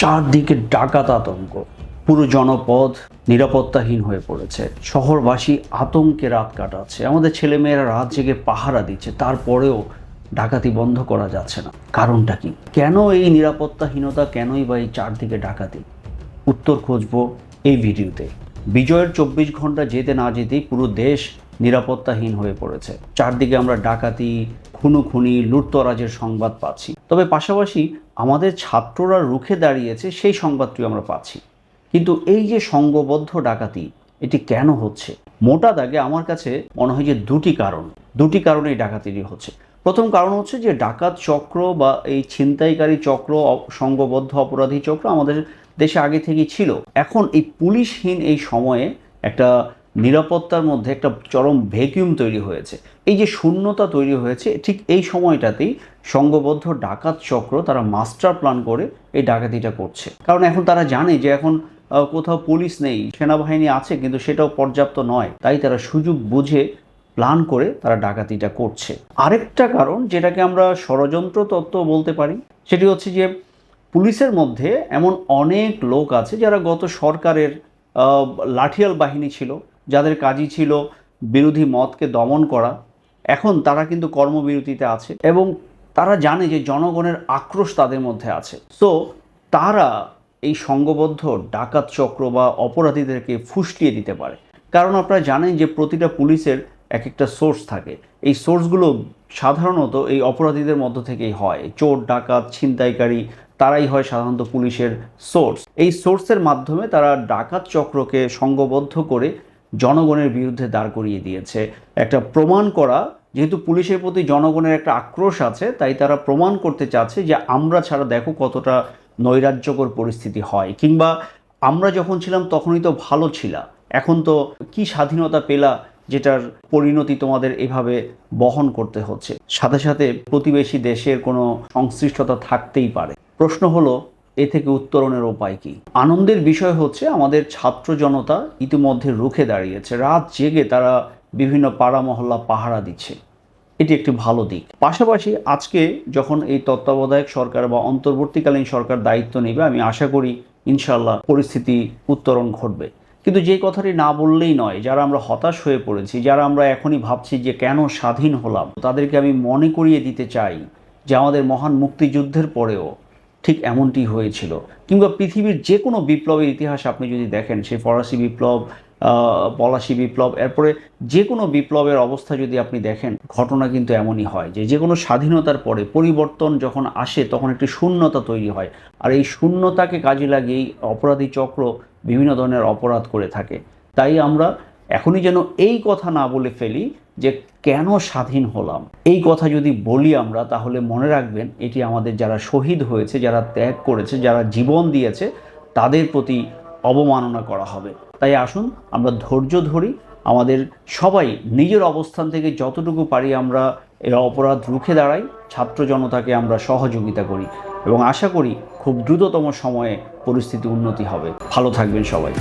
চারদিকে ডাকাত আতঙ্ক। পুরো জনপদ নিরাপত্তাহীন হয়ে পড়েছে। শহরবাসী আতঙ্কে রাত কাটাচ্ছে। আমাদের ছেলেমেয়েরা রাত জেগে পাহারা দিচ্ছে। তারপরেও ডাকাতি বন্ধ করা যাচ্ছে না। কারণটা কি? কেন এই নিরাপত্তাহীনতা? কেনই বা এই চারদিকে ডাকাতি? উত্তর খুঁজবো এই ভিডিওতে। বিজয়ের চব্বিশ ঘণ্টা যেতে না যেতেই পুরো দেশ নিরাপত্তাহীন হয়ে পড়েছে। চারদিকে আমরা ডাকাতি, খুনোখুনি, লুটতরাজের সংবাদ পাচ্ছি। তবে পাশাপাশি আমাদের ছাত্ররা রুখে দাঁড়িয়েছে সেই সংবাদটিও আমরা পাচ্ছি। কিন্তু এই যে সংঘবদ্ধ ডাকাতি, এটি কেন হচ্ছে? মোটা দাগে আমার কাছে মনে হয় যে দুটি কারণ। দুটি কারণে এই ডাকাতিটি হচ্ছে। প্রথম কারণ হচ্ছে যে ডাকাত চক্র বা এই ছিনতাইকারী চক্র সংঘবদ্ধ অপরাধী চক্র আমাদের দেশে আগে থেকেই ছিল। এখন এই পুলিশহীন এই সময়ে একটা নিরাপত্তার মধ্যে একটা চরম ভ্যাকিউম তৈরি হয়েছে। এই যে শূন্যতা তৈরি হয়েছে, ঠিক এই সময়টাতেই সংঘবদ্ধ ডাকাত চক্র তারা মাস্টার প্ল্যান করে এই ডাকাতিটা করছে। কারণ এখন তারা জানে যে এখন কোথাও পুলিশ নেই, সেনাবাহিনী আছে, কিন্তু সেটাও পর্যাপ্ত নয়। তাই তারা সুযোগ বুঝে প্ল্যান করে তারা ডাকাতিটা করছে। আরেকটা কারণ যেটাকে আমরা ষড়যন্ত্র তত্ত্ব বলতে পারি, সেটি হচ্ছে যে পুলিশের মধ্যে এমন অনেক লোক আছে যারা গত সরকারের লাঠিয়াল বাহিনী ছিল যাদের কাজই ছিল বিরোধী মতকে দমন করা, এখন তারা কিন্তু কর্মবিরতিতে আছে এবং তারা জানে যে জনগণের আক্রোশ তাদের মধ্যে আছে। সো তারা এই সংঘবদ্ধ ডাকাত চক্র বা অপরাধীদেরকে ফুসলিয়ে দিতে পারে। কারণ আপনারা জানেন যে প্রতিটা পুলিশের এক একটা সোর্স থাকে। এই সোর্সগুলো সাধারণত এই অপরাধীদের মধ্য থেকেই হয়। চোর, ডাকাত, ছিনতাইকারী, তারাই হয় সাধারণত পুলিশের সোর্স। এই সোর্সের মাধ্যমে তারা ডাকাত চক্রকে সংঘবদ্ধ করে জনগণের বিরুদ্ধে দাঁড় করিয়ে দিয়েছে। একটা প্রমাণ করা, যেহেতু পুলিশের প্রতি জনগণের একটা আক্রোশ আছে, তাই তারা প্রমাণ করতে চাচ্ছে যে আমরা ছাড়া দেখো কতটা নৈরাজ্যকর পরিস্থিতি হয়। কিংবা আমরা যখন ছিলাম তখনই তো ভালো ছিলা। এখন তো কি স্বাধীনতা পেলা যেটার পরিণতি তোমাদের এভাবে বহন করতে হচ্ছে? সাথে সাথে প্রতিবেশী দেশের কোনো সংশ্লিষ্টতা থাকতেই পারে। প্রশ্ন হলো এ থেকে উত্তরণের উপায় কি? আনন্দের বিষয় হচ্ছে আমাদের ছাত্র জনতা ইতিমধ্যে রুখে দাঁড়িয়েছে। রাত জেগে তারা বিভিন্ন পাড়া মহল্লা পাহারা দিচ্ছে। এটি একটি ভালো দিক। পাশাপাশি আজকে যখন এই তত্ত্বাবধায়ক সরকার বা অন্তর্বর্তীকালীন সরকার দায়িত্ব নেবে, আমি আশা করি ইনশাল্লাহ পরিস্থিতি উত্তরণ ঘটবে। কিন্তু যে কথাটি না বললেই নয়, যারা আমরা হতাশ হয়ে পড়েছি, যারা আমরা এখনই ভাবছি যে কেন স্বাধীন হলাম, তাদেরকে আমি মনে করিয়ে দিতে চাই যে আমাদের মহান মুক্তিযুদ্ধের পরেও ঠিক এমনটি হয়েছিল। কিংবা পৃথিবীর যে কোনো বিপ্লবের ইতিহাস আপনি যদি দেখেন, সেই ফরাসি বিপ্লব পলাশি বিপ্লব, এরপরে যে কোনো বিপ্লবের অবস্থা যদি আপনি দেখেন, ঘটনা কিন্তু এমনই হয় যে যে কোনো স্বাধীনতার পরে পরিবর্তন যখন আসে, তখন একটি শূন্যতা তৈরি হয়। আর এই শূন্যতাকে কাজে লাগিয়েই অপরাধী চক্র বিভিন্ন ধরনের অপরাধ করে থাকে। তাই আমরা এখনই যেন এই কথা না বলে ফেলি যে কেন স্বাধীন হলাম? এই কথা যদি বলি আমরা, তাহলে মনে রাখবেন এটি আমাদের যারা শহীদ হয়েছে, যারা ত্যাগ করেছে, যারা জীবন দিয়েছে, তাদের প্রতি অবমাননা করা হবে। তাই আসুন আমরা ধৈর্য ধরি, আমাদের সবাই নিজের অবস্থান থেকে যতটুকু পারি আমরা এই অপরাধ রুখে দাঁড়াই, ছাত্র জনতাকে আমরা সহযোগিতা করি এবং আশা করি খুব দ্রুততম সময়ে পরিস্থিতি উন্নতি হবে। ভালো থাকবেন সবাই।